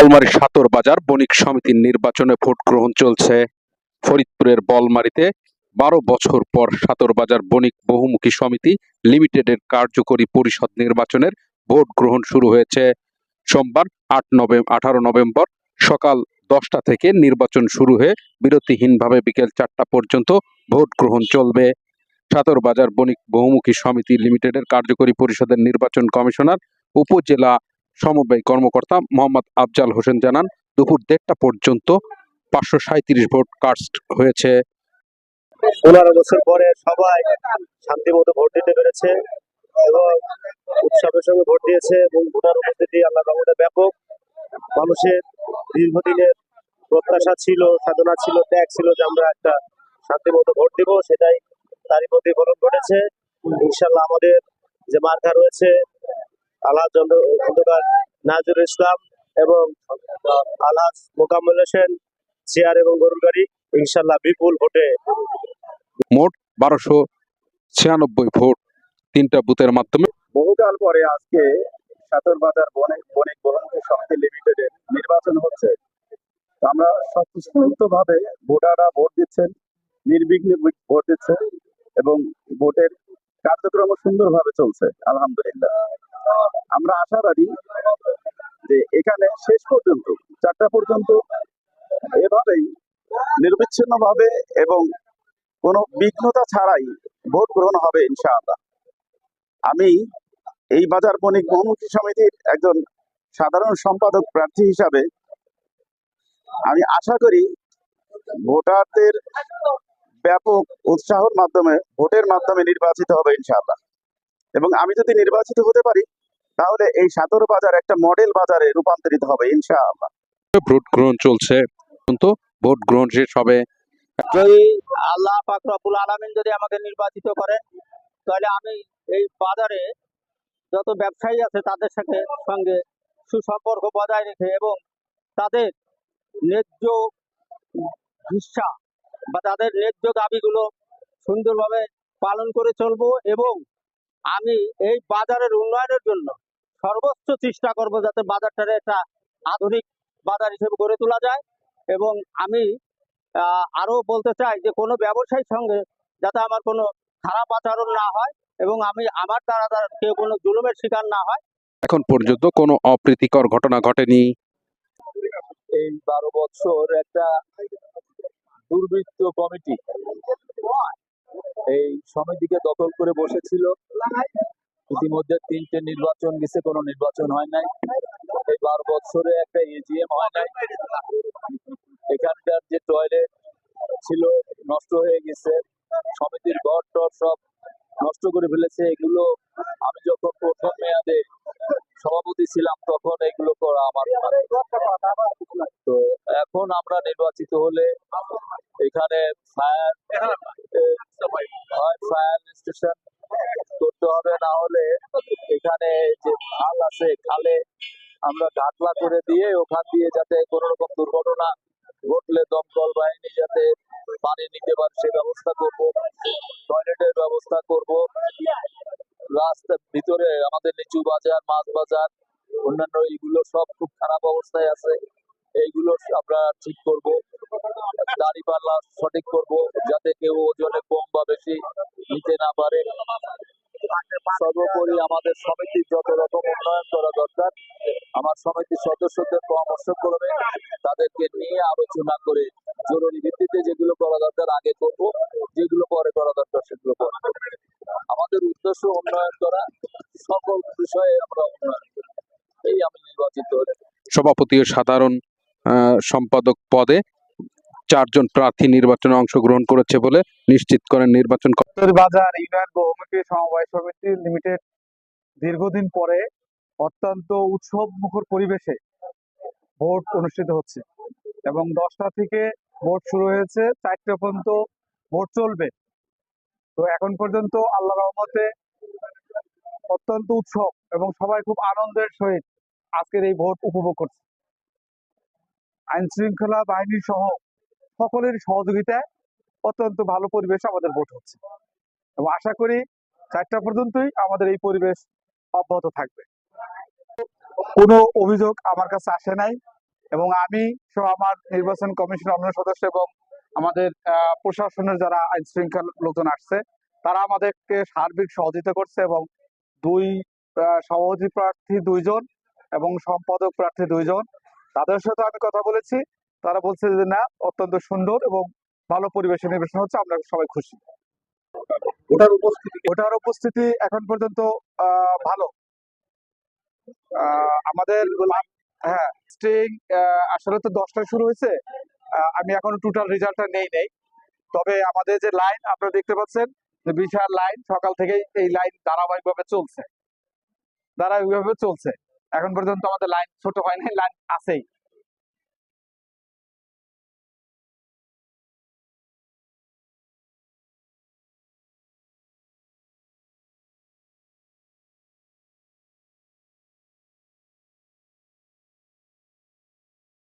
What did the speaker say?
বলমারী সাতর বাজার বণিক সমিতির নির্বাচনে ভোট গ্রহণ চলছে। ফরিদপুরের বলমারিতে বারো বছর পর সাতর বাজার বণিক বহুমুখী সমিতি লিমিটেডের কার্যকরী পরিষদ নির্বাচনের ভোট গ্রহণ শুরু হয়েছে। সোমবার আট নভেম্বর আঠারো নভেম্বর সকাল দশটা থেকে নির্বাচন শুরু হয়ে বিরতিহীনভাবে বিকেল চারটা পর্যন্ত ভোট গ্রহণ চলবে। সাতর বাজার বণিক বহুমুখী সমিতি লিমিটেডের কার্যকরী পরিষদের নির্বাচন কমিশনার, উপজেলা সমবায় কর্মকর্তা মোহাম্মদ আফজাল হোসেন জানান, দুপুর দেড়টা পর্যন্ত পাঁচশো সাঁত্রিশ ভোট কাস্ট হয়েছে। পনেরো বছর পরে সবাই শান্তি মতো ভোট দিতে পেরেছে এবং উৎসবের সঙ্গে ভোট দিয়েছে এবং ভোটার উপস্থিতি আল্লাহ রহমতে ব্যাপক। মানুষের দীর্ঘদিনের প্রত্যাশা ছিল, সাধনা ছিল, ত্যাগ ছিল যে আমরা একটা শান্তি মতো ভোট দিব, সেটাই তারই প্রতিফলন ঘটেছে। ইনশাল্লাহ আমাদের যে মার্কা রয়েছে আল্লাহ খন্দকার নাজরুল ইসলাম এবং আলহাজ মোকাম্মল হোসেন চেয়ার এবং গরুর গাড়ি ইনশাল্লাহ বিপুল ভোটে। মোট বারোশো ছিয়ানব্বই ভোট তিনটা বুথের মাধ্যমে। বহুকাল পরে আজকে সাতর বাজার বণিক বণিক বহুমুখী সমিতি লিমিটেডের নির্বাচন হচ্ছে। আমরা স্বতঃস্ফূর্ত ভাবে ভোটাররা ভোট দিচ্ছেন নির্বিঘ্নে ভোট- ভোট দিচ্ছে এবং ভোটের কার্যক্রম সুন্দরভাবে চলছে আলহামদুলিল্লাহ। আমরা আশাবাদী যে এখানে শেষ পর্যন্ত, চারটা পর্যন্ত এভাবেই নিরবিচ্ছিন্নভাবে এবং কোনো বিঘ্নতা ছাড়াই ভোট গ্রহণ হবে ইনশাআল্লাহ। আমি এই বাজার বণিক বহুমুখী সমিতির একজন সাধারণ সম্পাদক প্রার্থী হিসাবে আমি আশা করি ভোটারদের ব্যাপক উৎসাহের মাধ্যমে, ভোটের মাধ্যমে নির্বাচিত হবে ইনশাআল্লাহ। এবং আমি যদি নির্বাচিত হতে পারি তাহলে এই সাদর বাজার একটা মডেল বাজারে রূপান্তরিত হবে ইনশাআল্লাহ। ভোট গ্রহণ চলছে। কিন্তু ভোট গ্রহণ শেষ হবে। যদি আল্লাহ পাক রব্বুল আলামিন যদি আমাকে নির্বাচিত করেন তাহলে আমি এই বাজারে যত ব্যবসায়ী আছে তাদের সাথে সঙ্গে সুসম্পর্ক বজায় রেখে এবং তাদের ন্যায্য হিস্সা বা তাদের ন্যায্য দাবিগুলো সুন্দরভাবে পালন করে চলবো এবং আমি এই বাজারের উন্নয়নের জন্য সর্বোচ্চ চেষ্টা করব যাতে বাজারটারে একটা আধুনিক বাজার হিসেবে গড়ে তোলা যায় এবং আমি আহ, আরও বলতে চাই যে কোনো ব্যবসায়ীর সঙ্গে যাতে আমার কোনো খারাপ আচরণ না হয় এবং আমি আমার দ্বারা দ্বারা কেউ কোনো জুলুমের শিকার না হয়। এখন পর্যন্ত কোনো অপ্রীতিকর ঘটনা ঘটেনি? এই বারো বছর একটা দুর্বৃত্ত কমিটি। এই সমিতিকে দখল করে বসেছিল। ইতিমধ্যে তিনটে নির্বাচন গেছে, কোনো নির্বাচন হয় নাই। এই বারো বছরে একটা এজিএম হয় নাই। এখানকার যে টয়লেট ছিল, নষ্ট হয়ে গেছে। সমিতির ঘর টর সব নষ্ট করে ফেলেছে। এগুলো আমি যখন প্রথম মেয়াদে সভাপতি ছিলাম, তখন এগুলো করা আমার তো এখন আমরা নির্বাচিত হলে এখানে ফায়ার ফায়ার স্টেশন করতে হবে না হলে এখানে যে খাল আছে খালে আমরা ঘাটলা করে দিয়ে ওখান দিয়ে যাতে কোনো রকম দুর্ঘটনা ঘটলে দমকল বাহিনী যাতে পানি নিতে পারে সে ব্যবস্থা করব টয়লেটের ব্যবস্থা করব রাস্তার ভিতরে আমাদের নিচু বাজার মাছ বাজার অন্যান্য এইগুলো সব খুব খারাপ অবস্থায় আছে এইগুলো আমরা ঠিক করব দাড়ি পাল্লা সঠিক করব যাতে কেউ ওজনে কম বা বেশি নিতে না পারে। সর্বোপরি আমাদের সমিতির যত রকম উন্নয়ন করা দরকার, আমার সমিতির সদস্যদের পরামর্শ করবে, তাদেরকে নিয়ে আলোচনা করে জরুরি ভিত্তিতে যেগুলো করা দরকার আগে করব, যেগুলো পরে করা দরকার সেগুলো করব। আমাদের উদ্দেশ্য উন্নয়ন করা, সকল বিষয়ে আমরা উন্নয়ন করি। এই আমি নির্বাচিত সভাপতি ও সাধারণ সম্পাদক পদে চারজন প্রার্থী নির্বাচনে অংশগ্রহণ করেছে বলে নিশ্চিত করেন নির্বাচন বাজার ইউনিয়ন বহুমুখী সমবায় সমিতি লিমিটেড দীর্ঘদিন পরে অত্যন্ত উৎসব মুখর পরিবেশে ভোট অনুষ্ঠিত হচ্ছে এবং দশটা থেকে ভোট শুরু হয়েছে, চারটে পর্যন্ত ভোট চলবে। তো এখন পর্যন্ত আল্লাহ রহমতে অত্যন্ত উৎসব এবং সবাই খুব আনন্দের সহিত আজকের এই ভোট উপভোগ করছে। আইন শৃঙ্খলা বাহিনী সহ সকলের সহযোগিতায় অত্যন্ত ভালো পরিবেশে আমাদের ভোট হচ্ছে। এবং আশা করি চারটা পর্যন্তই আমাদের এই পরিবেশ অব্যাহত থাকবে। কোনো অভিযোগ আমার কাছে আসে নাই এবং আমি সহ আমার নির্বাচন কমিশন অন্য সদস্য এবং আমাদের প্রশাসনের যারা আইন শৃঙ্খলা লোকজন আসছে, তারা আমাদেরকে সার্বিক সহযোগিতা করছে এবং দুই সভাপতি প্রার্থী দুইজন এবং সম্পাদক প্রার্থী দুইজন, তাদের সাথে আমি কথা বলেছি। তারা বলছে যে না অত্যন্ত সুন্দর এবং ভালো পরিবেশে নির্বাচন হচ্ছে আমরা সবাই খুশি। ভোটার উপস্থিতি ওটার উপস্থিতি এখন পর্যন্ত ভালো। আমাদের হ্যাঁ স্টিং আসলে তো দশটায় শুরু হয়েছে। আমি এখনও টোটাল রেজাল্টটা নেই নেই। তবে আমাদের যে লাইন আপনারা দেখতে পাচ্ছেন যে বিশাল লাইন সকাল থেকেই এই লাইন ধারাবাহিকভাবে চলছে। ধারাবাহিকভাবে চলছে। এখন পর্যন্ত আমাদের লাইন ছোট হয় নাই লাইন আছেই।